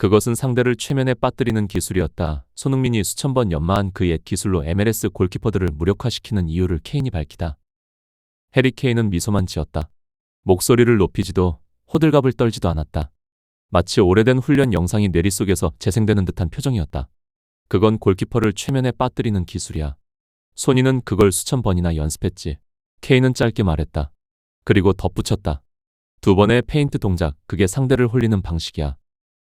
그것은 상대를 최면에 빠뜨리는 기술이었다. 손흥민이 수천 번 연마한 그 옛 기술로 MLS 골키퍼들을 무력화시키는 이유를 케인이 밝히다. 해리 케인은 미소만 지었다. 목소리를 높이지도 호들갑을 떨지도 않았다. 마치 오래된 훈련 영상이 뇌리 속에서 재생되는 듯한 표정이었다. 그건 골키퍼를 최면에 빠뜨리는 기술이야. 소니는 그걸 수천 번이나 연습했지. 케인은 짧게 말했다. 그리고 덧붙였다. 두 번의 페인트 동작, 그게 상대를 홀리는 방식이야.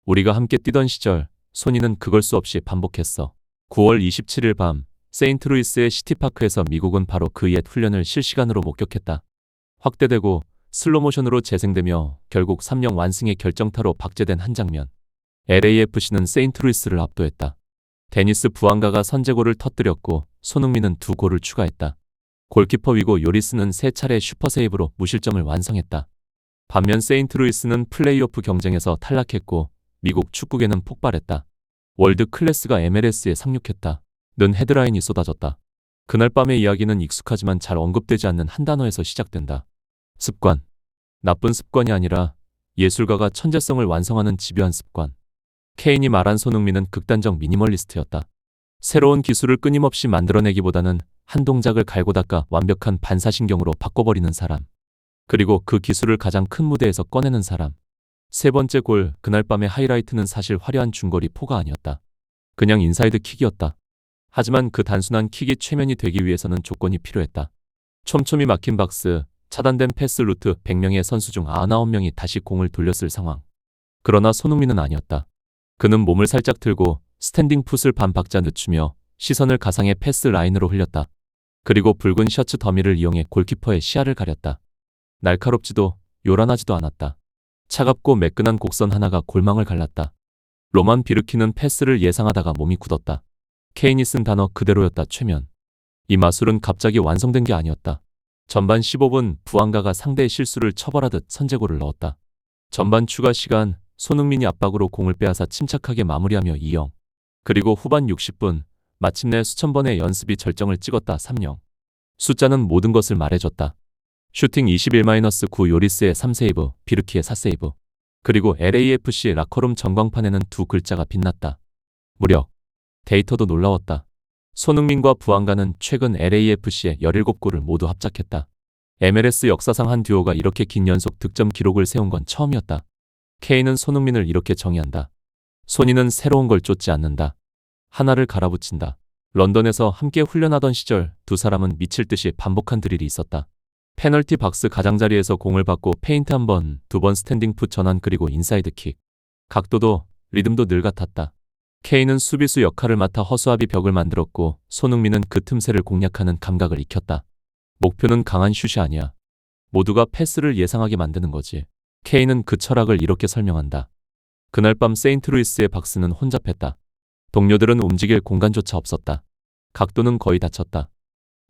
우리가 함께 뛰던 시절, 소니는 그걸 수 없이 반복했어. 9월 27일 밤, 세인트루이스의 시티파크에서 미국은 바로 그 옛 훈련을 실시간으로 목격했다. 확대되고 슬로모션으로 재생되며 결국 3령 완승의 결정타로 박제된 한 장면. LAFC는 세인트루이스를 압도했다. 데니스 부안가가 선제골을 터뜨렸고 손흥민은 두 골을 추가했다. 골키퍼 위고 요리스는 세 차례 슈퍼세이브로 무실점을 완성했다. 반면 세인트루이스는 플레이오프 경쟁에서 탈락했고 미국 축구계는 폭발했다. 월드 클래스가 MLS에 상륙했다. 는 헤드라인이 쏟아졌다. 그날 밤의 이야기는 익숙하지만 잘 언급되지 않는 한 단어에서 시작된다. 습관. 나쁜 습관이 아니라 예술가가 천재성을 완성하는 집요한 습관. 케인이 말한 손흥민은 극단적 미니멀리스트였다. 새로운 기술을 끊임없이 만들어내기보다는 한 동작을 갈고 닦아 완벽한 반사신경으로 바꿔버리는 사람. 그리고 그 기술을 가장 큰 무대에서 꺼내는 사람. 세 번째 골, 그날 밤의 하이라이트는 사실 화려한 중거리 포가 아니었다. 그냥 인사이드 킥이었다. 하지만 그 단순한 킥이 최면이 되기 위해서는 조건이 필요했다. 촘촘히 막힌 박스, 차단된 패스 루트 100명의 선수 중 99명이 다시 공을 돌렸을 상황. 그러나 손흥민은 아니었다. 그는 몸을 살짝 들고 스탠딩 풋을 반 박자 늦추며 시선을 가상의 패스 라인으로 흘렸다. 그리고 붉은 셔츠 더미를 이용해 골키퍼의 시야를 가렸다. 날카롭지도 요란하지도 않았다. 차갑고 매끈한 곡선 하나가 골망을 갈랐다. 로만 비르키는 패스를 예상하다가 몸이 굳었다. 케인이 쓴 단어 그대로였다 최면. 이 마술은 갑자기 완성된 게 아니었다. 전반 15분 부안가가 상대의 실수를 처벌하듯 선제골을 넣었다. 전반 추가 시간 손흥민이 압박으로 공을 빼앗아 침착하게 마무리하며 2영. 그리고 후반 60분 마침내 수천 번의 연습이 절정을 찍었다 3영. 숫자는 모든 것을 말해줬다. 슈팅 21-9 요리스의 3세이브, 비르키의 4세이브. 그리고 LAFC 라커룸 전광판에는 두 글자가 빛났다. 무력. 데이터도 놀라웠다. 손흥민과 부안가는 최근 LAFC의 17골을 모두 합작했다. MLS 역사상 한 듀오가 이렇게 긴 연속 득점 기록을 세운 건 처음이었다. 케인은 손흥민을 이렇게 정의한다. 손이는 새로운 걸 쫓지 않는다. 하나를 갈아붙인다. 런던에서 함께 훈련하던 시절 두 사람은 미칠 듯이 반복한 드릴이 있었다. 페널티 박스 가장자리에서 공을 받고 페인트 한 번, 두 번 스탠딩 풋 전환 그리고 인사이드 킥. 각도도 리듬도 늘 같았다. 케인은 수비수 역할을 맡아 허수아비 벽을 만들었고 손흥민은 그 틈새를 공략하는 감각을 익혔다. 목표는 강한 슛이 아니야. 모두가 패스를 예상하게 만드는 거지. 케인은 그 철학을 이렇게 설명한다. 그날 밤 세인트루이스의 박스는 혼잡했다. 동료들은 움직일 공간조차 없었다. 각도는 거의 닫혔다.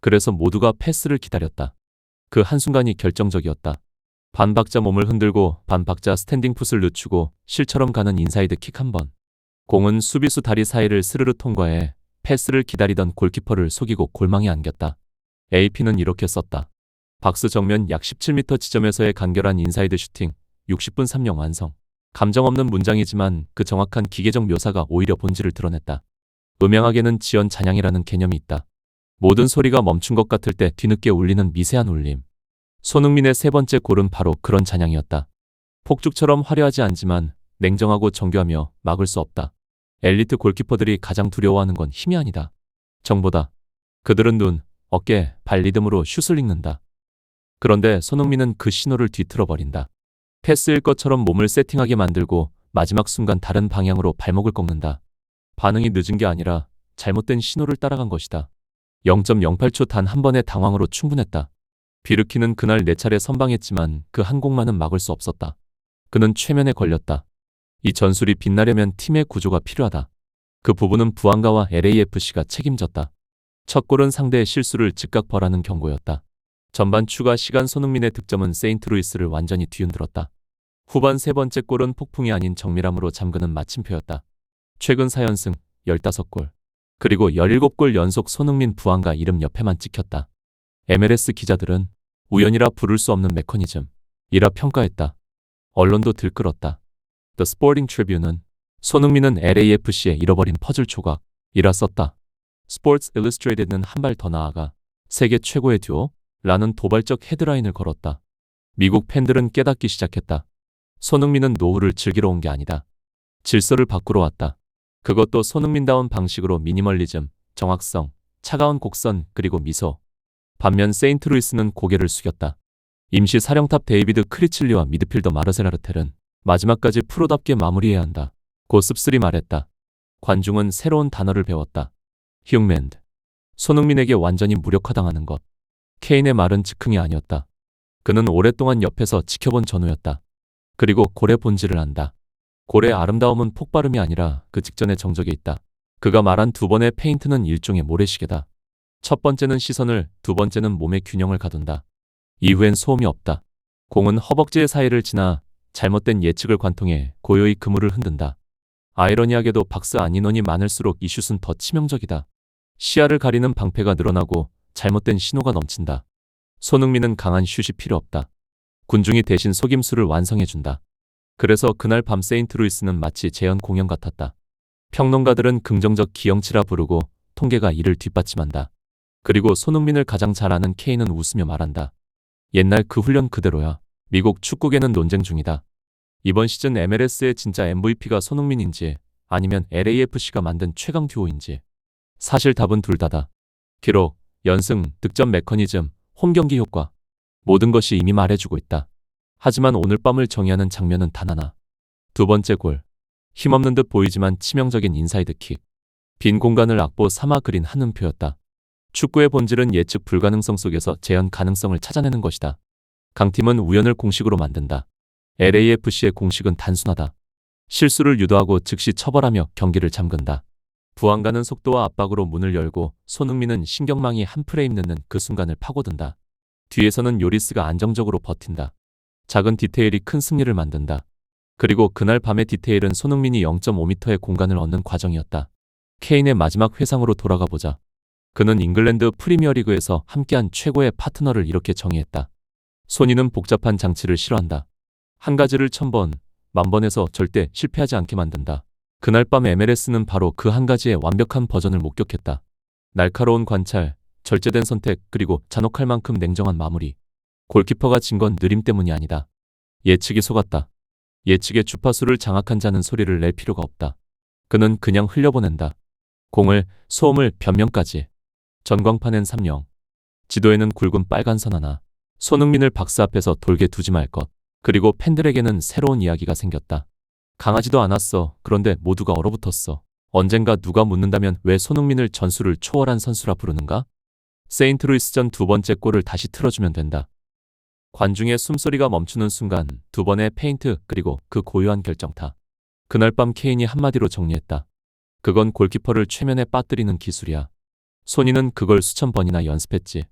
그래서 모두가 패스를 기다렸다. 그 한순간이 결정적이었다. 반박자 몸을 흔들고 반박자 스탠딩 풋을 늦추고 실처럼 가는 인사이드 킥 한 번. 공은 수비수 다리 사이를 스르르 통과해 패스를 기다리던 골키퍼를 속이고 골망에 안겼다. AP는 이렇게 썼다. 박스 정면 약 17m 지점에서의 간결한 인사이드 슈팅, 60분 3령 완성. 감정 없는 문장이지만 그 정확한 기계적 묘사가 오히려 본질을 드러냈다. 음향학에는 지연 잔향이라는 개념이 있다. 모든 소리가 멈춘 것 같을 때 뒤늦게 울리는 미세한 울림. 손흥민의 세 번째 골은 바로 그런 잔향이었다. 폭죽처럼 화려하지 않지만 냉정하고 정교하며 막을 수 없다. 엘리트 골키퍼들이 가장 두려워하는 건 힘이 아니다. 정보다. 그들은 눈, 어깨, 발 리듬으로 슛을 읽는다. 그런데 손흥민은 그 신호를 뒤틀어 버린다. 패스일 것처럼 몸을 세팅하게 만들고 마지막 순간 다른 방향으로 발목을 꺾는다. 반응이 늦은 게 아니라 잘못된 신호를 따라간 것이다. 0.08초 단 한 번의 당황으로 충분했다. 비르키는 그날 네 차례 선방했지만 그한 공만은 막을 수 없었다. 그는 최면에 걸렸다. 이 전술이 빛나려면 팀의 구조가 필요하다. 그 부분은 부안가와 LAFC가 책임졌다. 첫 골은 상대의 실수를 즉각 벌하는 경고였다. 전반 추가 시간 손흥민의 득점은 세인트루이스를 완전히 뒤흔들었다. 후반 세 번째 골은 폭풍이 아닌 정밀함으로 잠그는 마침표였다. 최근 4연승 15골. 그리고 17골 연속 손흥민 부안가 이름 옆에만 찍혔다. MLS 기자들은 우연이라 부를 수 없는 메커니즘 이라 평가했다. 언론도 들끓었다. The Sporting Tribune은 손흥민은 LAFC에 잃어버린 퍼즐 조각이라 썼다. 스포츠 일러스트레이트는 한 발 더 나아가 세계 최고의 듀오? 라는 도발적 헤드라인을 걸었다. 미국 팬들은 깨닫기 시작했다. 손흥민은 노후를 즐기러 온 게 아니다. 질서를 바꾸러 왔다. 그것도 손흥민다운 방식으로 미니멀리즘, 정확성, 차가운 곡선 그리고 미소. 반면 세인트루이스는 고개를 숙였다. 임시 사령탑 데이비드 크리칠리와 미드필더 마르셀라르텔은 마지막까지 프로답게 마무리해야 한다. 고 씁쓸히 말했다. 관중은 새로운 단어를 배웠다. 휴맨드. 손흥민에게 완전히 무력화당하는 것. 케인의 말은 즉흥이 아니었다. 그는 오랫동안 옆에서 지켜본 전우였다. 그리고 골의 본질을 안다. 골의 아름다움은 폭발음이 아니라 그 직전의 정적에 있다. 그가 말한 두 번의 페인트는 일종의 모래시계다. 첫 번째는 시선을, 두 번째는 몸의 균형을 가둔다. 이후엔 소음이 없다. 공은 허벅지의 사이를 지나 잘못된 예측을 관통해 고요히 그물을 흔든다. 아이러니하게도 박스 안 인원이 많을수록 이 슛은 더 치명적이다. 시야를 가리는 방패가 늘어나고 잘못된 신호가 넘친다. 손흥민은 강한 슛이 필요 없다. 군중이 대신 속임수를 완성해준다. 그래서 그날 밤 세인트루이스는 마치 재연 공연 같았다. 평론가들은 긍정적 기영치라 부르고 통계가 이를 뒷받침한다. 그리고 손흥민을 가장 잘 아는 케인은 웃으며 말한다. 옛날 그 훈련 그대로야. 미국 축구계는 논쟁 중이다. 이번 시즌 MLS의 진짜 MVP가 손흥민인지 아니면 LAFC가 만든 최강 듀오인지. 사실 답은 둘 다다. 기록, 연승, 득점 메커니즘, 홈 경기 효과. 모든 것이 이미 말해주고 있다. 하지만 오늘 밤을 정의하는 장면은 단 하나. 두 번째 골. 힘없는 듯 보이지만 치명적인 인사이드 킥. 빈 공간을 악보 삼아 그린 한음표였다. 축구의 본질은 예측 불가능성 속에서 재현 가능성을 찾아내는 것이다. 강팀은 우연을 공식으로 만든다. LAFC의 공식은 단순하다. 실수를 유도하고 즉시 처벌하며 경기를 잠근다. 부항가는 속도와 압박으로 문을 열고 손흥민은 신경망이 한 프레임 늦는 그 순간을 파고든다. 뒤에서는 요리스가 안정적으로 버틴다. 작은 디테일이 큰 승리를 만든다. 그리고 그날 밤의 디테일은 손흥민이 0.5m의 공간을 얻는 과정이었다. 케인의 마지막 회상으로 돌아가 보자. 그는 잉글랜드 프리미어리그에서 함께한 최고의 파트너를 이렇게 정의했다. 손이는 복잡한 장치를 싫어한다. 한 가지를 천 번, 만 번에서 절대 실패하지 않게 만든다. 그날 밤 MLS는 바로 그 한 가지의 완벽한 버전을 목격했다. 날카로운 관찰, 절제된 선택, 그리고 잔혹할 만큼 냉정한 마무리. 골키퍼가 진 건 느림 때문이 아니다. 예측이 속았다. 예측의 주파수를 장악한 자는 소리를 낼 필요가 없다. 그는 그냥 흘려보낸다. 공을, 소음을, 변명까지. 전광판엔 3령. 지도에는 굵은 빨간 선 하나. 손흥민을 박스 앞에서 돌게 두지 말 것. 그리고 팬들에게는 새로운 이야기가 생겼다. 강하지도 않았어. 그런데 모두가 얼어붙었어. 언젠가 누가 묻는다면 왜 손흥민을 전술을 초월한 선수라 부르는가? 세인트루이스전 두 번째 골을 다시 틀어주면 된다. 관중의 숨소리가 멈추는 순간 두 번의 페인트 그리고 그 고요한 결정타. 그날 밤 케인이 한마디로 정리했다. 그건 골키퍼를 최면에 빠뜨리는 기술이야. 손이는 그걸 수천 번이나 연습했지.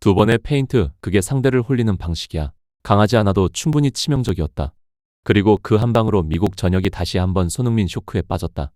두 번의 페인트, 그게 상대를 홀리는 방식이야. 강하지 않아도 충분히 치명적이었다. 그리고 그 한 방으로 미국 전역이 다시 한번 손흥민 쇼크에 빠졌다.